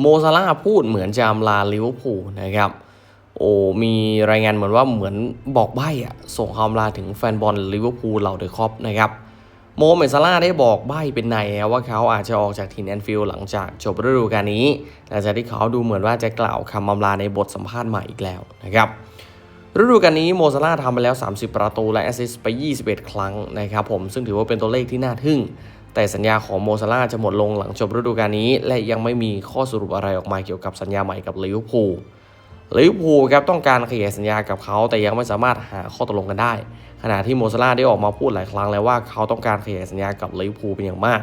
โมซาลาพูดเหมือนจะอำลาลิเวอร์พูลนะครับ โอ้มีรายงานเหมือนว่าเหมือนบอกใบ้อะส่งคำลาถึงแฟนบอลลิเวอร์พูลเหล่าเดอะคอปนะครับโมเมซาลาได้บอกใบ้เป็นในนะว่าเขาอาจจะออกจากทีมแอนฟิลด์หลังจากจบฤดูกาลนี้หลังจากที่เขาดูเหมือนว่าจะกล่าวคำอำลาในบทสัมภาษณ์ใหม่อีกแล้วนะครับฤดูกาลนี้โมซาลาทำไปแล้ว 30 ประตูและแอสซิสต์ไป 21 ครั้งนะครับผมซึ่งถือว่าเป็นตัวเลขที่น่าทึ่ง แต่สัญญาของโมซาลาจะหมดลงหลังจบฤดูกาลนี้ และยังไม่มีข้อสรุปอะไรออกมาเกี่ยวกับสัญญาใหม่กับลิเวอร์พูลลิเวอร์พูลครับต้องการขยายสัญญากับเขาแต่ยังไม่สามารถหาข้อตกลงกันได้ ขณะที่โมซาลาได้ออกมาพูดหลายครั้งแล้วว่าเขาต้องการขยายสัญญากับลิเวอร์พูลเป็นอย่างมาก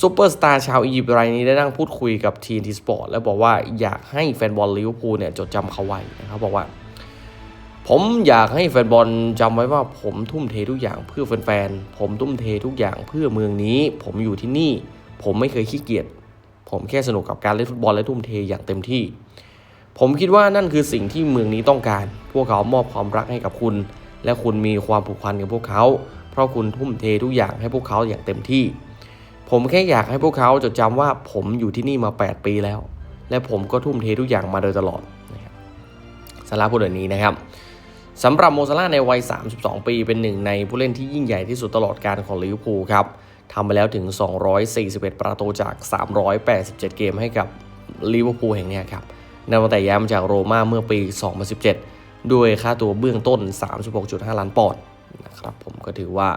ซูเปอร์สตาร์ชาวอียิปต์รายนี้ได้นั่งพูดคุยกับทีนทีสปอร์ตและบอกว่าอยากให้แฟนบอลลิเวอร์พูลเนี่ยจดจำเขาไว้นะครับบอกว่า ผมอยากให้แฟนบอลจำไว้ว่าผมทุ่มเททุกอย่างเพื่อแฟนๆ ผมทุ่มเททุกอย่างเพื่อเมืองนี้ ผมอยู่ที่นี่ ผมไม่เคยขี้เกียจ ผมแค่สนุกกับการเล่นฟุตบอลและทุ่มเทอย่างเต็มที่ ผมคิดว่านั่นคือสิ่งที่เมืองนี้ต้องการ พวกเขามอบความรักให้กับคุณ และคุณมีความผูกพันกับพวกเขา เพราะคุณทุ่มเททุกอย่างให้พวกเขาอย่างเต็มที่ ผมแค่อยากให้พวกเขาจดจำว่าผมอยู่ที่นี่มา 8 ปีแล้ว และผมก็ทุ่มเททุกอย่างมาโดยตลอดนะครับซาร่าพูดแบบนี้นะครับ สำหรับโมซาลาในวัย 32 ปีเป็นหนึ่งในผู้เล่นที่ยิ่งใหญ่ที่สุดตลอดการของลิเวอร์พูลครับทำไปแล้วถึง 241 ประตูจาก 387 เกมให้กับลิเวอร์พูลแห่งนี้ครับนับตั้งแต่ย้ายมาจากโรม่าเมื่อปี 2017 ด้วยค่าตัวเบื้องต้น 36.5 ล้านปอนด์นะครับผมก็ถือว่า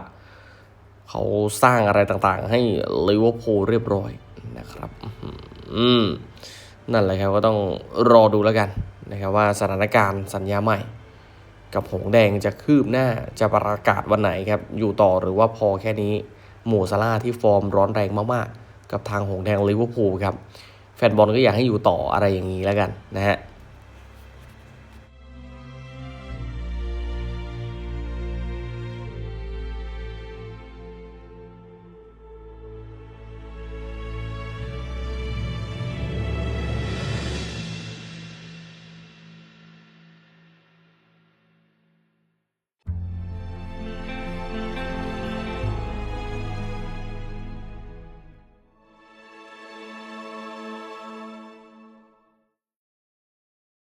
เขาสร้างอะไรต่างๆ ให้ลิเวอร์พูลเรียบร้อยนะครับอืมนั่นแหละครับก็ต้องรอดูแล้วกันนะครับว่าสถานการณ์สัญญาใหม่ กับหงแดงจะคืบหน้าจะประกาศวันไหนครับ อยู่ต่อหรือว่าพอแค่นี้หมูซาลาที่ฟอร์มร้อนแรงมากๆ กับทางหงแดงลิเวอร์พูลครับ แฟนบอลก็อยากให้อยู่ต่ออะไรอย่างนี้แล้วกันนะฮะ